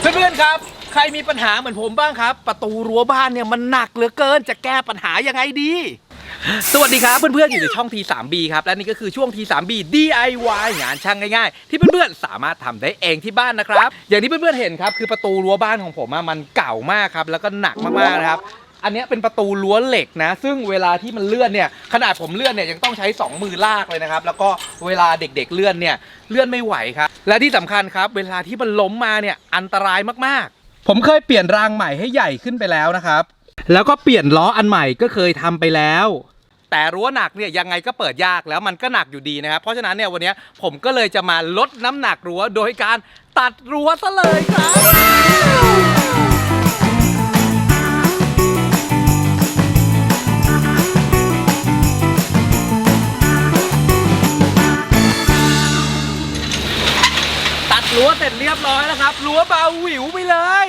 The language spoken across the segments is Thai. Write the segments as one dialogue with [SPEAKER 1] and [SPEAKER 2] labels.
[SPEAKER 1] เพื่อนๆครับ ใครมีปัญหาเหมือนผมบ้างครับ ประตูรั้วบ้านเนี่ยมันหนักเหลือเกินจะแก้ปัญหายังไงดี สวัสดีครับเพื่อนๆอยู่ในช่อง T3B ครับ และนี่ก็คือช่วง T3B DIY งานช่างง่ายๆ ที่เพื่อนๆสามารถทำได้เองที่บ้านนะครับ อย่างที่เพื่อนๆเห็นครับคือประตูรั้วบ้านของผมอะมันเก่ามากครับแล้วก็หนักมากๆนะครับ อันเนี้ยเป็นประตูรั้วเหล็กนะ ซึ่งเวลาที่มันเลื่อนเนี่ย ขนาดผมเลื่อนเนี่ยยังต้องใช้ 2 มือลากเลยนะครับ แล้วก็เวลาเด็กๆเลื่อนเนี่ย เลื่อนไม่ไหวครับ และที่สำคัญครับ เวลาที่มันล้มมาเนี่ยอันตรายมากๆ ผมเคยเปลี่ยนรางใหม่ให้ใหญ่ขึ้นไปแล้วนะครับ แล้วก็เปลี่ยนล้ออันใหม่ก็เคยทำไปแล้วแต่รั้วหนักเนี่ยยังไงก็เปิดยากแล้วมันก็หนักอยู่ดีนะครับ เพราะฉะนั้นเนี่ยวันเนี้ยผมก็เลยจะมาลดน้ำหนักรั้วโดยการตัดรั้วซะเลยครับ รั้วเสร็จเรียบร้อยแล้วครับรั้วเบาหวิวไปเลย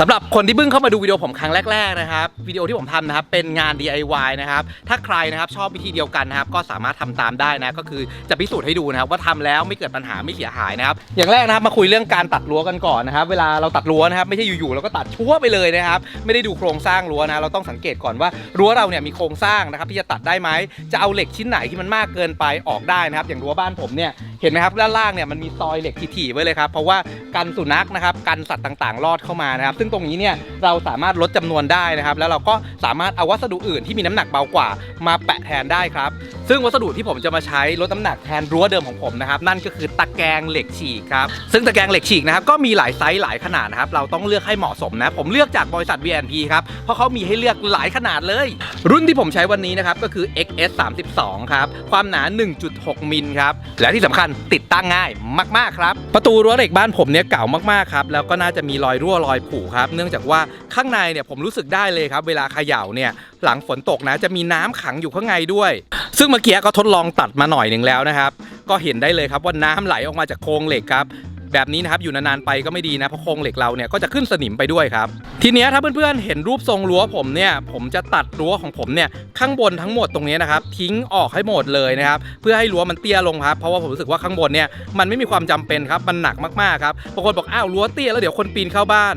[SPEAKER 1] สำหรับคนที่เพิ่งเข้ามาดูวิดีโอผมครั้งแรกๆนะครับวิดีโอที่ผมทำนะครับเป็นงาน DIY นะครับถ้าใครนะครับชอบวิธีเดียวกันนะครับก็สามารถทำตามได้นะก็คือจะพิสูจน์ให้ดูนะครับว่าทำแล้วไม่เกิดปัญหาไม่เสียหายนะครับอย่างแรกนะครับมาคุยเรื่องการตัดรั้วกันก่อนนะครับเวลาเราตัดรั้วนะครับไม่ใช่อยู่ๆเราก็ตัดชั่วไปเลยนะครับไม่ได้ดูโครงสร้างรั้วนะเราต้องสังเกตก่อนว่ารั้วเราเนี่ยมีโครงสร้างนะครับที่จะตัดได้ไหมจะเอาเหล็กชิ้นไหนที่มันมากเกินไปออกได้นะครับอย่างรั้วบ้านผมเนี่ยเห็นไหมครับด้านล่างเนี่ยมันมีซอยเหล็กถี่ๆไว้เลยครับเพราะว่ากันสุนัขนะครับกันสัตว์ต่างๆ รอดเข้ามานะครับ ซึ่งตรงนี้เนี่ยเราสามารถลดจำนวนได้นะครับ แล้วเราก็สามารถเอาวัสดุอื่นที่มีน้ำหนักเบากว่ามาแปะแทนได้ครับ ซึ่งวัสดุที่ผมจะมาใช้ลดน้ำหนักแทนรั้วเดิมของผมนะครับ นั่นก็คือตะแกรงเหล็กฉีกครับซึ่งตะแกรงเหล็กฉีกนะครับก็มีหลายไซส์หลายขนาดนะครับเราต้องเลือกให้เหมาะสมนะผมเลือกจากบริษัท VNP ครับเพราะเขามีให้เลือกหลายขนาดเลย รุ่นที่ผมใช้วันนี้นะครับก็คือ XS 32ครับความหนา 1.6 มิลครับและที่สำคัญติดตั้งง่ายมาก ๆ ครับ ประตูรั้วเหล็กบ้านผมเนี่ยเก่ามาก ๆ ครับ แล้วก็น่าจะมีรอยรั่วรอยผุครับ เนื่องจากว่าข้างในเนี่ยผมรู้สึกได้เลยครับ เวลาเขย่าเนี่ยหลังฝนตกนะจะมีน้ำขังอยู่ข้างในด้วย ซึ่งเมื่อกี้ก็ทดลองตัดมาหน่อยหนึ่งแล้วนะครับ ก็เห็นได้เลยครับว่าน้ำไหลออกมาจากโครงเหล็กครับ แบบนี้นะครับอยู่นานๆไปก็ไม่ดีนะเพราะโครงเหล็กเราเนี่ยก็จะขึ้นสนิมไปด้วยครับ ทีนี้ถ้าเพื่อนๆเห็นรูปทรงรั้วผมเนี่ยผมจะตัดรั้วของผมเนี่ยข้างบนทั้งหมดตรงนี้นะครับทิ้งออกให้หมดเลยนะครับเพื่อให้รั้วมันเตี้ยลงครับเพราะว่าผมรู้สึกว่าข้างบนเนี่ยมันไม่มีความจำเป็นครับมันหนักมากๆครับบางคนบอกอ้าวรั้วเตี้ยแล้วเดี๋ยวคนปีนเข้าบ้าน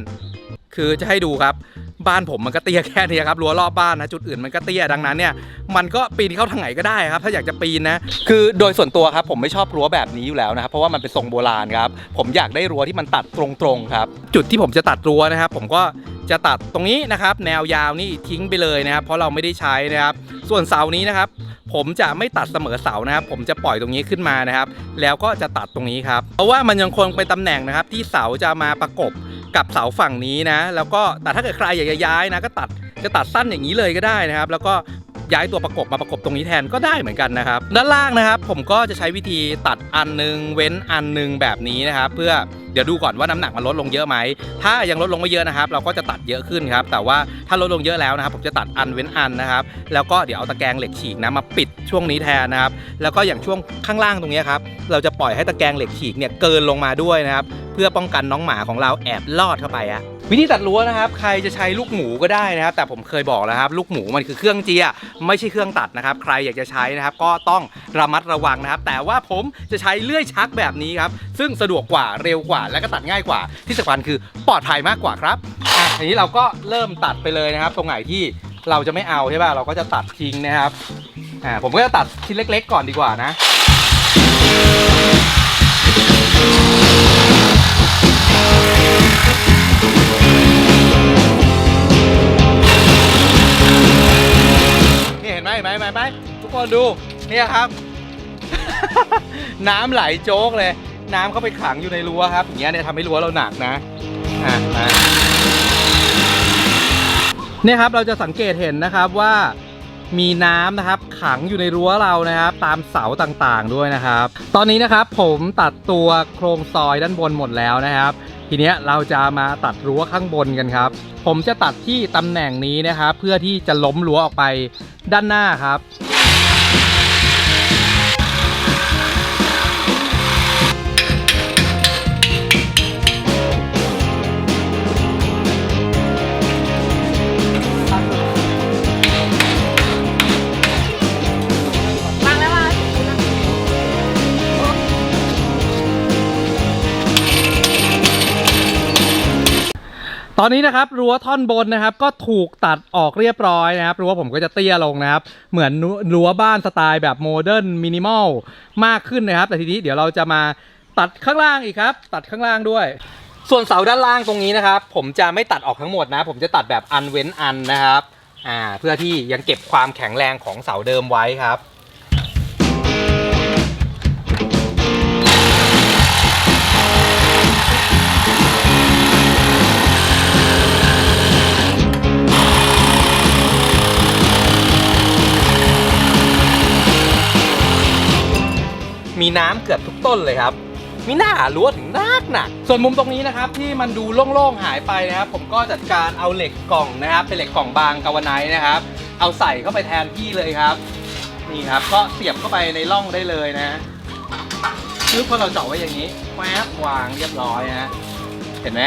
[SPEAKER 1] คือจะให้ดูครับ บ้านผมมันก็เตี้ยแค่นี้ครับรั้วรอบบ้านนะจุดอื่นมันก็เตี้ยดังนั้นเนี่ยมันก็ปีนเข้าทางไหนก็ได้ครับ ถ้าอยากจะปีนนะคือโดยส่วนตัวครับผมไม่ชอบรั้วแบบนี้อยู่แล้วนะครับเพราะว่ามันเป็นทรงโบราณครับผมอยากได้รั้วที่มันตัดตรงๆครับ จุดที่ผมจะตัดรั้วนะครับผมก็จะตัดตรงนี้นะครับ แนวยาวนี่ทิ้งไปเลยนะครับ เพราะเราไม่ได้ใช้นะครับ ส่วนเสานี้นะครับ ผมจะไม่ตัดเสมอเสานะครับ ผมจะปล่อยตรงนี้ขึ้นมานะครับ แล้วก็จะตัดตรงนี้ครับ เพราะว่ามันยังคงเป็นตำแหน่งนะครับ ที่เสาจะมาประกบ กับเสาฝั่งนี้นะ แล้วก็แต่ถ้าเกิดใครอยากจะย้ายนะ ก็ตัดจะตัดสั้นอย่างนี้เลยก็ได้นะครับ แล้วก็ ย้ายตัวประกบมาประกบตรงนี้แทนก็ได้เหมือนกันนะครับ ด้านล่างนะครับ ผมก็จะใช้วิธีตัดอันหนึงเว้นอันหนึงแบบนี้นะครับเพื่อเดี๋ยวดูก่อนว่าน้ำหนักมันลดลงเยอะไหม ถ้ายังลดลงไม่เยอะนะครับ เราก็จะตัดเยอะขึ้นครับ แต่ว่าถ้าลดลงเยอะแล้วนะครับ ผมจะตัดอันเว้นอันนะครับ แล้วก็เดี๋ยวเอาตะแกรงเหล็กฉีกนะมาปิดช่วงนี้แทนนะครับ แล้วก็อย่างช่วงข้างล่างตรงนี้ครับ เราจะปล่อยให้ตะแกรงเหล็กฉีกเนี่ยเกินลงมาด้วยนะครับ เพื่อป้องกันน้องหมาของเราแอบลอดเข้าไปอะ วิธีตัดรั้วนะครับ ใครจะใช้ลูกหมูก็ได้นะครับ แต่ผมเคยบอกแล้วครับ ลูกหมูมันคือเครื่องเจีย ไม่ใช่เครื่องตัดนะครับ ใครอยากจะใช้นะครับ ก็ต้องระมัดระวังนะครับ แต่ว่าผมจะใช้เลื่อยชักแบบนี้ครับ ซึ่งสะดวกกว่าเร็วกว่า และก็ตัดง่ายกว่า ที่สำคัญคือปลอดภัยมากกว่าครับอะทีนี้เราก็เริ่มตัดไปเลยนะครับ ตรงไหนที่เราจะไม่เอาใช่ป่ะเราก็จะตัดทิ้งนะครับอ่าผมก็จะตัดชิ้นเล็ก ๆ ก่อนดีกว่านะ ไหมไหมไหมเห็นไหมทุกคนดูเนี่ยครับ น้ำไหลโจ๊กเลย น้ำเข้าไปขังอยู่ในรั้วครับอย่างเงี้ยเนี่ยทำให้รั้วเราหนักนะอะมาเนี่ยครับเราจะสังเกตเห็นนะครับว่ามีน้ำนะครับขังอยู่ในรั้วเรานะครับ ตามเสาต่างๆด้วยนะครับ ตอนนี้นะครับผมตัดตัวโครงซอยด้านบนหมดแล้วนะครับ ทีเนี้ยเราจะมาตัดรั้วข้างบนกันครับ ผมจะตัดที่ตำแหน่งนี้นะครับ เพื่อที่จะล้มรั้วออกไปด้านหน้าครับ ตอนนี้นะครับรั้วท่อนบนนะครับก็ถูกตัดออกเรียบร้อยนะครับรั้วผมก็จะเตี้ยลงนะครับ เหมือนรั้วบ้านสไตล์แบบโมเดิร์นมินิมอลมากขึ้นนะครับ แต่ทีนี้เดี๋ยวเราจะมาตัดข้างล่างอีกครับ ตัดข้างล่างด้วย ส่วนเสาด้านล่างตรงนี้นะครับ ผมจะไม่ตัดออกทั้งหมดนะ ผมจะตัดแบบอันเว้นอันนะครับอ่าเพื่อที่ยังเก็บความแข็งแรงของเสาเดิมไว้ครับ น้ำเกือบทุกต้นเลยครับมีหน้ารั้วถึงหนักหนักส่วนมุมตรงนี้นะครับที่มันดูโล่งๆหายไปนะครับ ผมก็จัดการเอาเหล็กกล่องนะครับ เป็นเหล็กกล่องบางกาวาไนท์นะครับ เอาใส่เข้าไปแทนที่เลยครับ นี่ครับก็เสียบเข้าไปในร่องได้เลยนะคือพอเราเจาะไว้อย่างนี้แวบวางเรียบร้อยนะเห็นไหม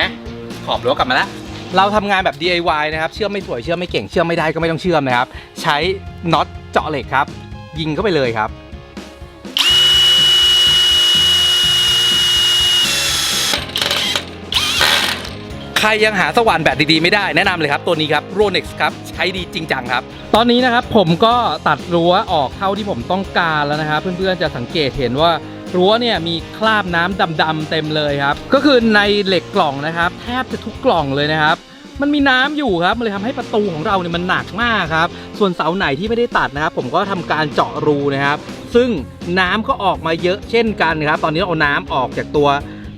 [SPEAKER 1] ขอบรั้วกลับมาแล้วเราทำงานแบบ DIY นะครับ เชื่อมไม่สวยเชื่อมไม่เก่งเชื่อมไม่ได้ก็ไม่ต้องเชื่อมนะครับ ใช้น็อตเจาะเหล็กครับ ยิงเข้าไปเลยครับ ใครยังหาสว่านแบตดีๆไม่ได้แนะนำเลยครับตัวนี้ครับ Ronex ครับใช้ดีจริงจังครับ ตอนนี้นะครับผมก็ตัดรั้วออกเท่าที่ผมต้องการแล้วนะครับ เพื่อนๆจะสังเกตเห็นว่ารั้วเนี่ยมีคราบน้ำดำๆเต็มเลยครับ ก็คือในเหล็กกล่องนะครับ แทบจะทุกกล่องเลยนะครับ มันมีน้ำอยู่ครับมันเลยทำให้ประตูของเราเนี่ยมันหนักมากครับ ส่วนเสาไหนที่ไม่ได้ตัดนะครับผมก็ทำการเจาะรูนะครับ ซึ่งน้ำก็ออกมาเยอะเช่นกันนะครับ ตอนนี้เราเอาน้ำออกจากตัว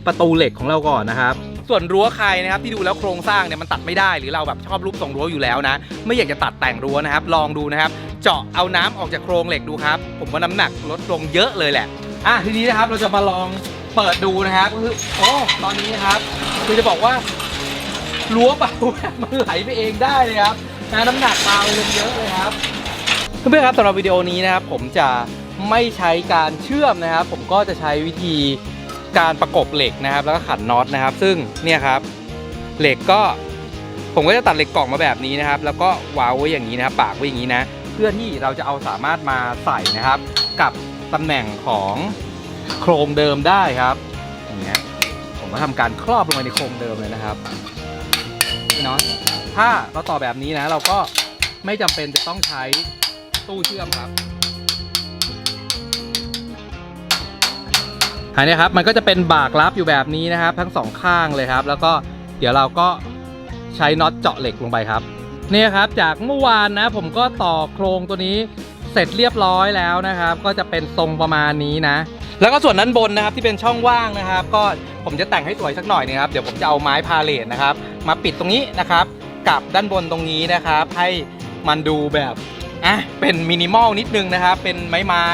[SPEAKER 1] ประตูเหล็กของเราก่อนนะครับ ส่วนรั้วใครนะครับที่ดูแล้วโครงสร้างเนี่ยมันตัดไม่ได้ หรือเราแบบชอบรูปทรงรั้วอยู่แล้วนะ ไม่อยากจะตัดแต่งรั้วนะครับ ลองดูนะครับ เจาะเอาน้ำออกจากโครงเหล็กดูครับ ผมว่าน้ำหนักลดลงเยอะเลยแหละอะทีนี้นะครับเราจะมาลองเปิดดูนะครับก็คือโอ้ตอนนี้นะครับคือจะบอกว่ารั้วเบามันไหลไปเองได้เลยครับนะน้ำหนักเบาลงเยอะเลยครับเพื่อนๆครับสำหรับวิดีโอนี้นะครับผมจะไม่ใช้การเชื่อมนะครับ ผมก็จะใช้วิธี การประกบเหล็กนะครับ แล้วก็ขันน็อตนะครับ ซึ่งเนี่ยครับเหล็กก็ผมก็จะตัดเหล็กกล่องมาแบบนี้นะครับ แล้วก็วางไว้อย่างนี้นะครับ ปากไว้อย่างนี้นะ เพื่อที่เราจะเอาสามารถมาใส่นะครับ กับตำแหน่งของโครงเดิมได้ครับอย่างเงี้ยผมก็ทำการครอบลงไปในโครงเดิมเลยนะครับนี่เนาะถ้าเราต่อแบบนี้นะ เราก็ไม่จำเป็นจะต้องใช้ตู้เชื่อมครับ อันนี้ครับมันก็จะเป็นบากรับอยู่แบบนี้นะครับ ทั้งสองข้างเลยครับ แล้วก็เดี๋ยวเราก็ใช้น็อตเจาะเหล็กลงไปครับเนี่ยครับจากเมื่อวานนะผมก็ต่อโครงตัวนี้เสร็จเรียบร้อยแล้วนะครับ ก็จะเป็นทรงประมาณนี้นะ แล้วก็ส่วนด้านบนนะครับที่เป็นช่องว่างนะครับ ก็ผมจะแต่งให้สวยสักหน่อยนะครับเดี๋ยวผมจะเอาไม้พาเลทนะครับ มาปิดตรงนี้นะครับ กับด้านบนตรงนี้นะครับ ให้มันดูแบบอะเป็นมินิมอลนิดนึงนะครับ เป็นไม้ไม้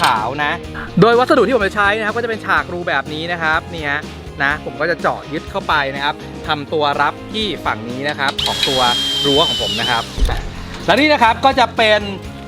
[SPEAKER 1] ขาวๆนะ โดยวัสดุที่ผมจะใช้นะครับก็จะเป็นฉากรูแบบนี้นะครับนี่ฮะนะผมก็จะเจาะยึดเข้าไปนะครับทำตัวรับที่ฝั่งนี้นะครับ ของตัวรั้วของผมนะครับ และนี่นะครับก็จะเป็น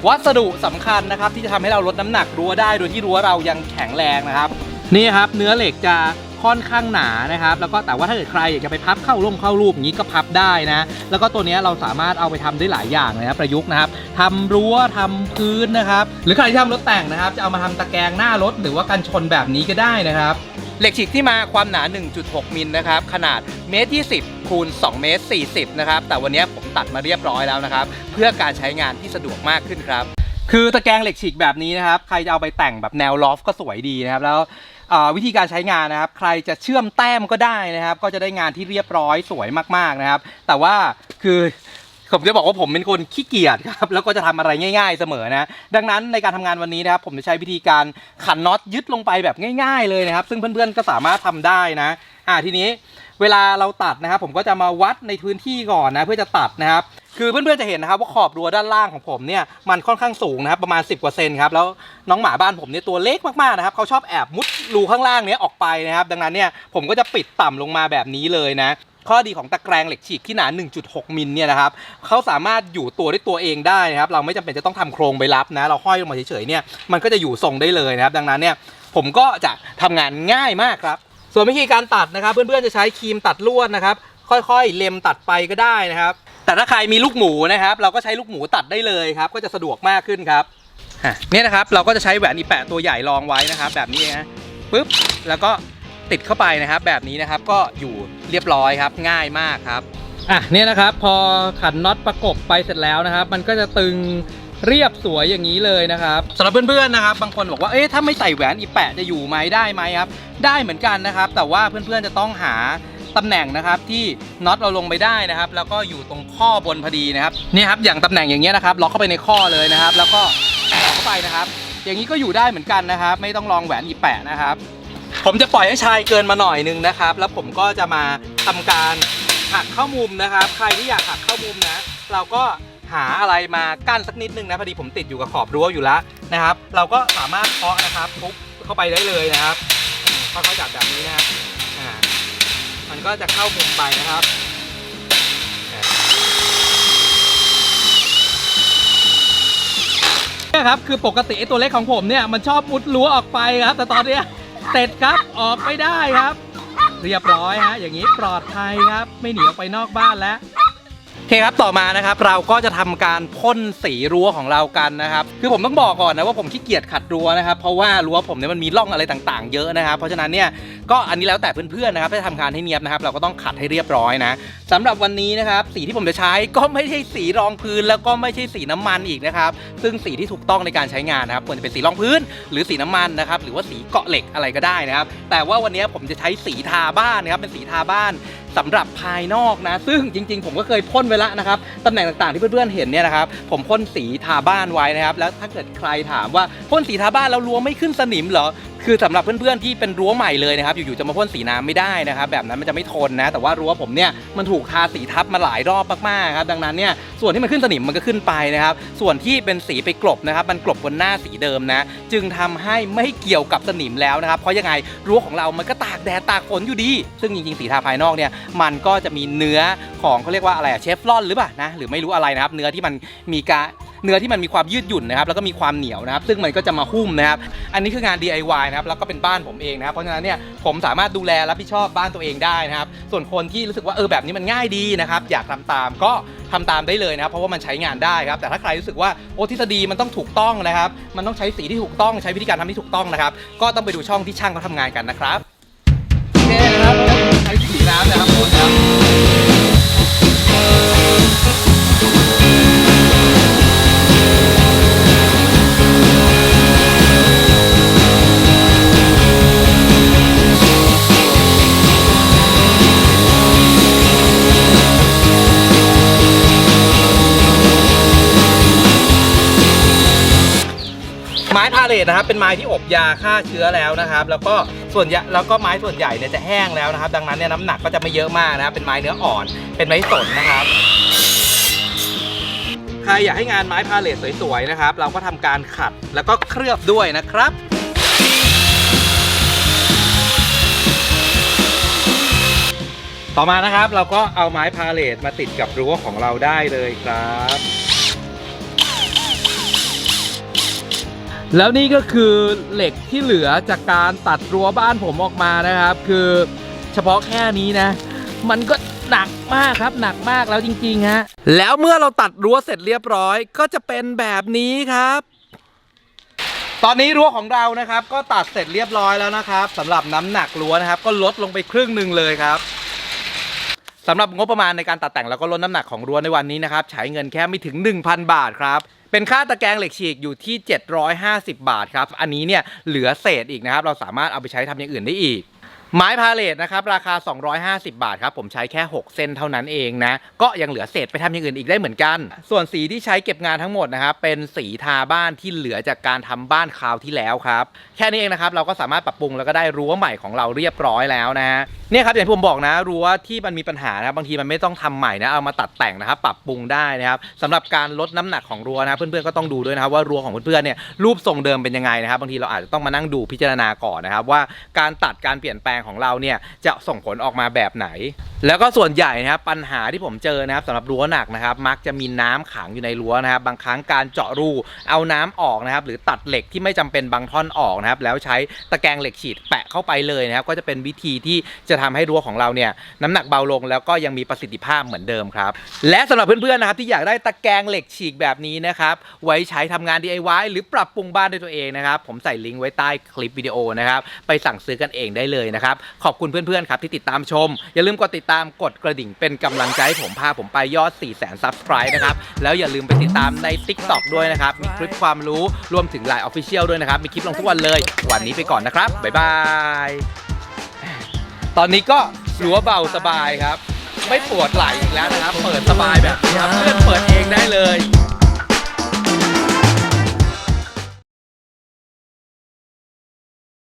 [SPEAKER 1] วัสดุสำคัญนะครับ ที่จะทำให้เราลดน้ำหนักรั้วได้โดยที่รั้วเรายังแข็งแรงนะครับ นี่ครับเนื้อเหล็กจะ ค่อนข้างหนานะครับ แล้วก็แต่ว่าถ้าเกิดใครอยากจะไปพับเข้าร่มเข้ารูปอย่างนี้ก็พับได้นะ แล้วก็ตัวเนี้ยเราสามารถเอาไปทำได้หลายอย่างเลยนะประยุกต์นะครับทำรั้วทำพื้นนะครับ หรือใครที่ทำรถแต่งนะครับ จะเอามาทำตะแกรงหน้ารถหรือว่ากันชนแบบนี้ก็ได้นะครับเหล็กฉีกที่มาความหนา 1.6 มิลนะครับ ขนาดเมตร20คูณ 2 เมตร 40 นะครับ แต่วันนี้ผมตัดมาเรียบร้อยแล้วนะครับ เพื่อการใช้งานที่สะดวกมากขึ้นครับ คือตะแกรงเหล็กฉีกแบบนี้นะครับ ใครจะเอาไปแต่งแบบแนวลอฟก็สวยดีนะครับ แล้วเอ่อ วิธีการใช้งานนะครับ ใครจะเชื่อมแต้มก็ได้นะครับ ก็จะได้งานที่เรียบร้อยสวยมากๆนะครับ แต่ว่าคือผมจะบอกว่าผมเป็นคนขี้เกียจครับ แล้วก็จะทำอะไรง่าย ๆเสมอนะ ดังนั้นในการทำงานวันนี้นะครับ ผมจะใช้วิธีการขันน็อตยึดลงไปแบบง่าย ๆ เลยนะครับ ซึ่งเพื่อนๆก็สามารถทำได้นะอ่าทีนี้เวลาเราตัดนะครับ ผมก็จะมาวัดในพื้นที่ก่อนนะ เพื่อจะตัดนะครับ คือเพื่อนๆจะเห็นนะครับว่าขอบรั้วด้านล่างของผมเนี่ยมันค่อนข้างสูงนะครับประมาณ 10กว่าเซนครับแล้วน้องหมาบ้านผมเนี่ยตัวเล็กมากๆนะครับเขาชอบแอบมุดรูข้างล่างเนี้ยออกไปนะครับ ดังนั้นเนี่ยผมก็จะปิดต่ำลงมาแบบนี้เลยนะข้อดีของตะแกรงเหล็กฉีกที่หนา 1.6 มิลเนี่ยนะครับเขาสามารถอยู่ตัวด้วยตัวเองได้นะครับ เราไม่จำเป็นจะต้องทำโครงไปรับนะ เราห้อยลงมาเฉยๆเนี่ย มันก็จะอยู่ทรงได้เลยนะครับ ดังนั้นเนี่ย ผมก็จะทำงานง่ายมากครับ ส่วนวิธีการตัดนะครับ เพื่อนๆจะใช้ครีมตัดลวดนะครับ ค่อยๆ เล็มตัดไปก็ได้นะครับ แต่ถ้าใครมีลูกหมูนะครับ เราก็ใช้ลูกหมูตัดได้เลยครับ ก็จะสะดวกมากขึ้นครับอะเนี่ยนะครับเราก็จะใช้แหวนอีแปะตัวใหญ่รองไว้นะครับ แบบนี้นะปึ๊บแล้วก็ติดเข้าไปนะครับ แบบนี้นะครับก็อยู่เรียบร้อยครับ ง่ายมากครับอะเนี่ยนะครับ พอขันน็อตประกบไปเสร็จแล้วนะครับ มันก็จะตึงเรียบสวยอย่างนี้เลยนะครับสำหรับเพื่อนๆนะครับ บางคนบอกว่าเอ๊ะถ้าไม่ใส่แหวนอีแปะจะอยู่ไหมได้ไหมครับ ได้เหมือนกันนะครับ แต่ว่าเพื่อนๆจะต้องหา ตำแหน่งนะครับที่น็อตเราลงไปได้นะครับ แล้วก็อยู่ตรงข้อบนพอดีนะครับนี่ครับอย่างตำแหน่งอย่างเงี้ยนะครับล็อกเข้าไปในข้อเลยนะครับ แล้วก็ต่อเข้าไปนะครับ อย่างนี้ก็อยู่ได้เหมือนกันนะครับ ไม่ต้องลองแหวนอีแปะนะครับ ผมจะปล่อยให้ชายเกินมาหน่อยนึงนะครับ แล้วผมก็จะมาทำการหักเข้ามุมนะครับ ใครที่อยากหักเข้ามุมนะ เราก็หาอะไรมากั้นสักนิดนึงนะพอดีผมติดอยู่กับขอบรั้วอยู่แล้วนะครับ เราก็สามารถเคาะนะครับทุบเข้าไปได้เลยนะครับค่อยๆจับแบบนี้นะครับ มันก็จะเข้ามุมไปนะครับเนี่ยครับคือปกติไอ้ตัวเล็กของผมเนี่ยมันชอบมุดรั้วออกไปครับ แต่ตอนเนี้ยเสร็จครับออกไม่ได้ครับ เรียบร้อยฮะอย่างนี้ปลอดภัยครับ ไม่หนีออกไปนอกบ้านแล้ว เคครับต่อมานะครับเราก็จะทำการพ่นสีรั้วของเรากันนะครับ คือผมต้องบอกก่อนนะว่าผมขี้เกียจขัดรั้วนะครับเพราะว่ารั้วผมเนี่ยมันมีร่องอะไรต่างๆ เยอะนะครับ เพราะฉะนั้นเนี่ยก็อันนี้แล้วแต่เพื่อนๆนะครับถ้าทำงานให้เนียบนะครับ เราก็ต้องขัดให้เรียบร้อยนะสำหรับวันนี้นะครับสีที่ผมจะใช้ก็ไม่ใช่สีรองพื้น แล้วก็ไม่ใช่สีน้ำมันอีกนะครับซึ่งสีที่ถูกต้องในการใช้งานนะครับควรจะเป็นสีรองพื้น หรือสีน้ำมันนะครับหรือว่าสีเกาะเหล็กอะไรก็ได้นะครับแต่ว่าวันนี้ผมจะใช้สีทาบ้านนะครับเป็นสีทาบ้าน สำหรับภายนอกนะ ซึ่งจริง ๆ ผมก็เคยพ่นไว้แล้วนะครับตำแหน่งต่างๆที่เพื่อนๆเห็นเนี่ยนะครับผมพ่นสีทาบ้านไว้นะครับแล้วถ้าเกิดใครถามว่าพ่นสีทาบ้านแล้วรั้วไม่ขึ้นสนิมเหรอ คือสำหรับเพื่อนๆที่เป็นรั้วใหม่เลยนะครับอยู่ๆจะมาพ่นสีน้ำไม่ได้นะครับแบบนั้นมันจะไม่ทนนะแต่ว่ารั้วผมเนี่ยมันถูกทาสีทับมาหลายรอบมากๆครับดังนั้นเนี่ยส่วนที่มันขึ้นสนิมมันก็ขึ้นไปนะครับส่วนที่เป็นสีไปกลบนะครับมันกลบบนหน้าสีเดิมนะจึงทำให้ไม่เกี่ยวกับสนิมแล้วนะครับเพราะยังไงรั้วของเรามันก็ตากแดดตากฝนอยู่ดี ซึ่งจริงๆสีทาภายนอกเนี่ยมันก็จะมีเนื้อของเขาเรียกว่าอะไรอะเชฟลอนหรือเปล่านะหรือไม่รู้อะไรนะครับเนื้อที่มันมีการ เนื้อที่มันมีความยืดหยุ่นนะครับแล้วก็มีความเหนียวนะครับซึ่งมันก็จะมาหุ้มนะครับอันนี้คืองาน DIY นะครับแล้วก็เป็นบ้านผมเองนะครับเพราะฉะนั้นเนี่ยผมสามารถดูแลรับผิดชอบบ้านตัวเองได้นะครับส่วนคนที่รู้สึกว่าเออแบบนี้มันง่ายดีนะครับอยากทำตามก็ทำตามได้เลยนะครับเพราะว่ามันใช้งานได้ครับแต่ถ้าใครรู้สึกว่าโอ้ทฤษฎีมันต้องถูกต้องนะครับมันต้องใช้สีที่ถูกต้องใช้วิธีการทำที่ถูกต้องนะครับก็ต้องไปดูช่องที่ช่างเขาทำงานกันนะครับโอเคนะครับใช้สีน้ำนะครับพ่นนะครับ ไม้พาเลทนะครับ เป็นไม้ที่อบยาฆ่าเชื้อแล้วนะครับ แล้วก็ส่วนใหญ่แล้วก็ไม้ส่วนใหญ่เนี่ยจะแห้งแล้วนะครับ ดังนั้นเนี่ยน้ำหนักก็จะไม่เยอะมากนะครับ เป็นไม้เนื้ออ่อน เป็นไม้สนนะครับใครอยากให้งานไม้พาเลทสวยๆนะครับ เราก็ทำการขัดแล้วก็เคลือบด้วยนะครับต่อมานะครับเราก็เอาไม้พาเลทมาติดกับรั้วของเราได้เลยครับ แล้วนี่ก็คือเหล็กที่เหลือจากการตัดรั้วบ้านผมออกมานะครับ คือเฉพาะแค่นี้นะ มันก็หนักมากครับหนักมากแล้วจริงๆฮะแล้วเมื่อเราตัดรั้วเสร็จเรียบร้อย ก็จะเป็นแบบนี้ครับ ตอนนี้รั้วของเรานะครับ ก็ตัดเสร็จเรียบร้อยแล้วนะครับสำหรับน้ำหนักรั้วนะครับ ก็ลดลงไปครึ่งหนึ่งเลยครับ สำหรับงบประมาณในการตัดแต่งแล้วก็ลดน้ำหนักของรั้วในวันนี้นะครับใช้เงินแค่ไม่ถึง 1,000 บาทครับเป็นค่าตะแกรงเหล็กฉีกอยู่ที่ 750 บาทครับอันนี้เนี่ยเหลือเศษอีกนะครับเราสามารถเอาไปใช้ทำอย่างอื่นได้อีก ไม้พาเลทนะครับราคา 250 บาทครับผมใช้แค่ 6 เส้นเท่านั้นเองนะ ก็ยังเหลือเศษไปทำอย่างอื่นอีกได้เหมือนกัน ส่วนสีที่ใช้เก็บงานทั้งหมดนะครับเป็นสีทาบ้านที่เหลือจากการทำบ้านคราวที่แล้วครับ แค่นี้เองนะครับเราก็สามารถปรับปรุงแล้วก็ได้รั้วใหม่ของเราเรียบร้อยแล้วนะฮะเนี่ยครับอย่างที่ผมบอกนะรั้วที่มันมีปัญหานะครับบางทีมันไม่ต้องทำใหม่นะเอามาตัดแต่งนะครับปรับปรุงได้นะครับสำหรับการลดน้ำหนักของรั้วนะเพื่อนๆก็ต้องดูด้วยนะครับว่ารั้วของเพื่อนๆเนี่ยรูปทรงเดิมเป็นยังไงนะครับบางทีเราอาจจะต้องมานั่งดูพิจารณาก่อนนะครับว่าการตัดการเปลี่ยนแปลงของเราเนี่ยจะส่งผลออกมาแบบไหน แล้วก็ส่วนใหญ่นะครับปัญหาที่ผมเจอนะครับสำหรับรั้วหนักนะครับ มักจะมีน้ำขังอยู่ในรั้วนะครับ บางครั้งการเจาะรูเอาน้ำออกนะครับ หรือตัดเหล็กที่ไม่จำเป็นบางท่อนออกนะครับ แล้วใช้ตะแกรงเหล็กฉีดแปะเข้าไปเลยนะครับ ก็จะเป็นวิธีที่จะทำให้รั้วของเราเนี่ยน้ำหนักเบาลงแล้วก็ยังมีประสิทธิภาพเหมือนเดิมครับ และสำหรับเพื่อนๆนะครับที่อยากได้ตะแกรงเหล็กฉีกแบบนี้นะครับ ไว้ใช้ทำงาน DIY หรือปรับปรุงบ้านด้วยตัวเองนะครับ ผมใส่ลิงก์ไว้ใต้คลิปวิดีโอนะครับ ไปสั่งซื้อกันเองได้เลยนะครับ ขอบคุณเพื่อนๆครับที่ติดตามชม อย่าลืมกดติดตามกดกระดิ่งเป็นกำลังใจให้ผมพาผมไปยอด4 0 0 0 0 Subscribe นะครับ แล้วอย่าลืมไปติดตามใน TikTok ด้วยนะครับ มีคลิปความรู้รวมถึง Line Official ด้วยนะครับ มีคลิปลงทุกวันเลย วันนี้ไปก่อนนะครับ บ๊ายบาย ตอนนี้ก็รั้วเบาสบายครับ ไม่ปวดไหล่อีกแล้วนะครับ เปิดสบายแบบนี้ครับเพื่อน